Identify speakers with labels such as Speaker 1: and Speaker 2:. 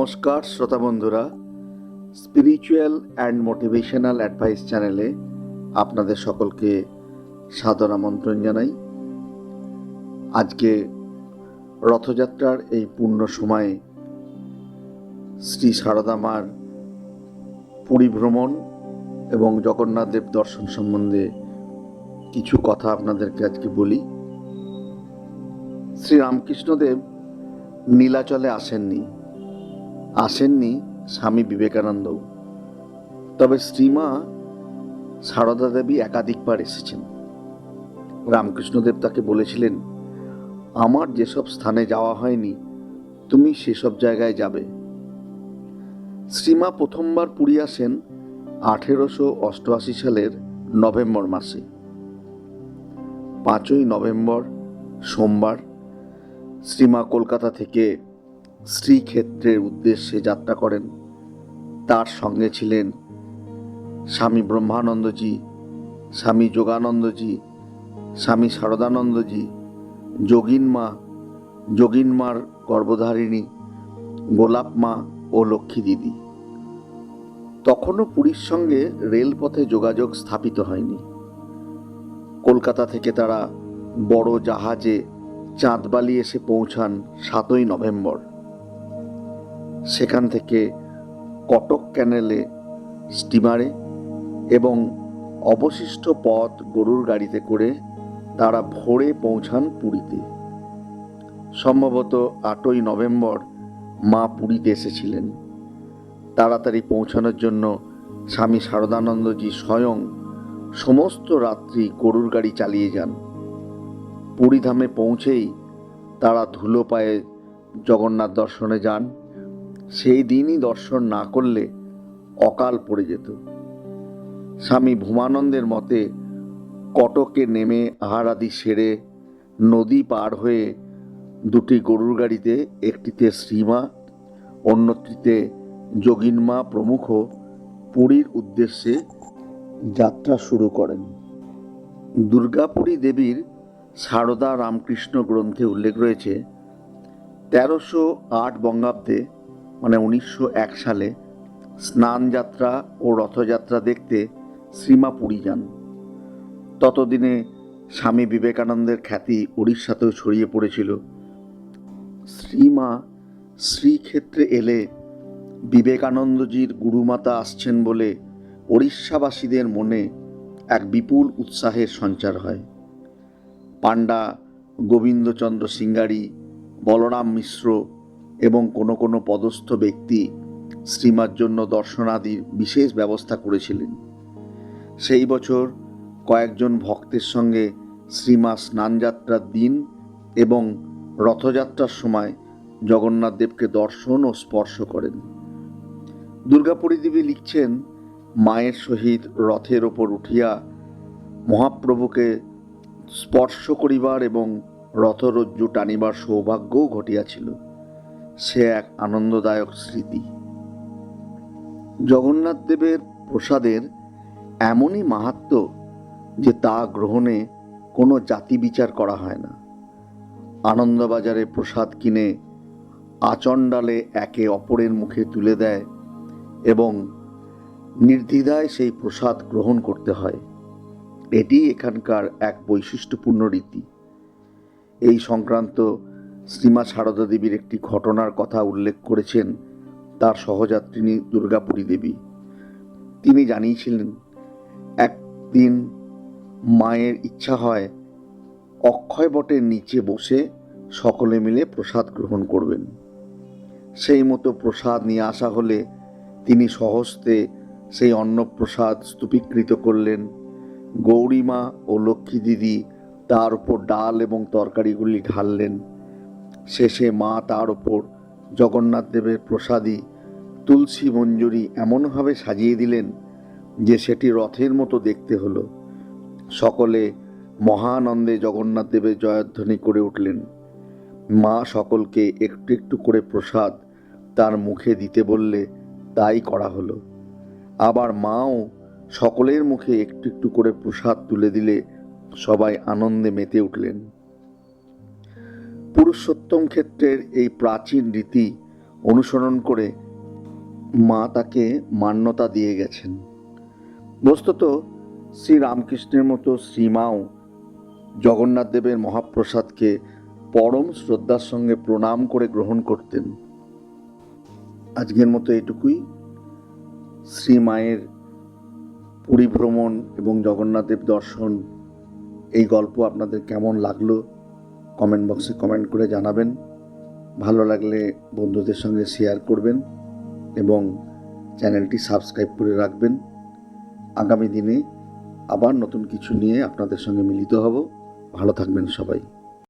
Speaker 1: নমস্কার, শ্রোতা বন্ধুরা। স্পিরিচুয়াল অ্যান্ড মোটিভেশনাল অ্যাডভাইস চ্যানেলে আপনাদের সকলকে সাদর আমন্ত্রণ জানাই। আজকে রথযাত্রার এই পূর্ণ সময়ে শ্রী সারদা মার পুরী ভ্রমণ এবং জগন্নাথ দেব দর্শন সম্বন্ধে কিছু কথা আপনাদেরকে আজকে বলি। শ্রী রামকৃষ্ণদেব নীলাচলে আসেননি। আসেননি স্বামী বিবেকানন্দ তবে শ্রীমা সারদা দেবী একাধিকবার এসেছেন। রামকৃষ্ণদেব তাকে বলেছিলেন, আমার যেসব স্থানে যাওয়া হয়নি, তুমি সেসব জায়গায় যাবে। শ্রীমা প্রথমবার পুরী আসেন আঠেরোশো অষ্টআশি সালের নভেম্বর মাসে। পাঁচই নভেম্বর সোমবার শ্রীমা কলকাতা থেকে শ্রীক্ষেত্রের উদ্দেশ্যে যাত্রা করেন। তার সঙ্গে ছিলেন স্বামী ব্রহ্মানন্দজি, স্বামী যোগানন্দজি, স্বামী শারদানন্দজি, যোগিন মা, যোগিন মার গর্ভধারিণী, গোলাপ মা ও লক্ষ্মী দিদি। তখনও পুরীর সঙ্গে রেলপথে যোগাযোগ স্থাপিত হয়নি। কলকাতা থেকে তারা বড় জাহাজে চাঁদবালি এসে পৌঁছান সাতই নভেম্বর। সেখান থেকে কটক ক্যানেলে স্টিমারে এবং অবশিষ্ট পথ গরুর গাড়িতে করে তারা ভোরে পৌঁছান পুরীতে। সম্ভবত আটই নভেম্বর মা পুরীতে এসেছিলেন। তাড়াতাড়ি পৌঁছানোর জন্য স্বামী শারদানন্দজি স্বয়ং সমস্ত রাত্রি গরুর গাড়ি চালিয়ে যান। পুরীধামে পৌঁছেই তারা ধুলো পায়ে জগন্নাথ দর্শনে যান। সেই দিনই দর্শন না করলে অকাল পড়ে যেত। স্বামী ভূমানন্দের মতে কটকে নেমে আহারাদি সেরে নদী পার হয়ে দুটি গরুর গাড়িতে একটিতে শ্রীমা, অন্যটিতে যোগিনমা প্রমুখ পুরীর উদ্দেশ্যে যাত্রা শুরু করেন। দুর্গাপুরী দেবীর সারদা রামকৃষ্ণ গ্রন্থে উল্লেখ রয়েছে, তেরোশো আট বঙ্গাব্দে মানে উনিশশো এক সালে স্নানযাত্রা ও রথযাত্রা দেখতে শ্রীমা পুরী যান। ততদিনে স্বামী বিবেকানন্দের খ্যাতি উড়িষ্যাতেও ছড়িয়ে পড়েছিল। শ্রীমা শ্রীক্ষেত্রে এলে বিবেকানন্দজির গুরুমাতা আসছেন বলে ওড়িশাবাসীদের মনে এক বিপুল উৎসাহের সঞ্চার হয়। পাণ্ডা গোবিন্দচন্দ্র সিঙ্গারি বলরাম মিশ্র এবং কোনো কোনো পদস্থ ব্যক্তি শ্রীমার জন্য দর্শনাদির বিশেষ ব্যবস্থা করেছিলেন। সেই বছর কয়েকজন ভক্তের সঙ্গে শ্রীমা স্নানযাত্রার দিন এবং রথযাত্রার সময় জগন্নাথ দেবকে দর্শন ও স্পর্শ করেন। দুর্গাপুরী দেবী লিখছেন, মায়ের সহিত রথের ওপর উঠিয়া মহাপ্রভুকে স্পর্শ করিবার এবং রথরজ্জু টানিবার সৌভাগ্যও ঘটিয়াছিল। সে এক আনন্দদায়ক স্মৃতি। জগন্নাথ দেবের প্রসাদের এমনই মাহাত্ম যে তা গ্রহণে কোনো জাতি বিচার করা হয় না। আনন্দবাজারে প্রসাদ কিনে আচণ্ডালে একে অপরের মুখে তুলে দেয় এবং নির্দ্বিধায় সেই প্রসাদ গ্রহণ করতে হয়। এটি এখানকার এক বৈশিষ্ট্যপূর্ণ রীতি। এই সংক্রান্ত শ্রীমা সারদা দেবীর একটি ঘটনার কথা উল্লেখ করেছেন তার সহযাত্রিনী দুর্গাপুরী দেবী। তিনি জানিয়েছিলেন, একদিন মায়ের ইচ্ছা হয় অক্ষয় বটের নিচে বসে সকলে মিলে প্রসাদ গ্রহণ করবেন। সেই মতো প্রসাদ নিয়ে আসা হলে তিনি সহস্তে সেই অন্নপ্রসাদ স্তূপীকৃত করলেন। গৌরীমা ও লক্ষ্মী দিদি তার উপর ডাল এবং তরকারিগুলি ঢাললেন। শেষে মা তার ওপর জগন্নাথ দেবের প্রসাদী তুলসী মঞ্জুরি এমনভাবে সাজিয়ে দিলেন যে সেটি রথের মতো দেখতে হলো। সকলে মহানন্দে জগন্নাথ দেবের জয়ধ্বনি করে উঠলেন। মা সকলকে একটু একটু করে প্রসাদ তার মুখে দিতে বললে তাই করা হলো। আবার মাও সকলের মুখে একটু একটু করে প্রসাদ তুলে দিলে সবাই আনন্দে মেতে উঠলেন। পুরুষোত্তম ক্ষেত্রের এই প্রাচীন রীতি অনুসরণ করে মা তাকে মান্যতা দিয়ে গেছেন। বস্তুত শ্রী রামকৃষ্ণের মতো শ্রীমাও জগন্নাথ দেবের মহাপ্রসাদকে পরম শ্রদ্ধার সঙ্গে প্রণাম করে গ্রহণ করতেন। আজকের মতো এটুকুই শ্রীমায়ের পুরী ভ্রমণ এবং জগন্নাথদেব দর্শন, এই গল্প আপনাদের কেমন লাগল? কমেন্ট বক্সে কমেন্ট করে জানাবেন। ভালো লাগলে বন্ধুদের সঙ্গে শেয়ার করবেন এবং চ্যানেলটি সাবস্ক্রাইব করে রাখবেন। আগামী দিনে আবার নতুন কিছু নিয়ে আপনাদের সঙ্গে মিলিত হব। ভালো থাকবেন সবাই।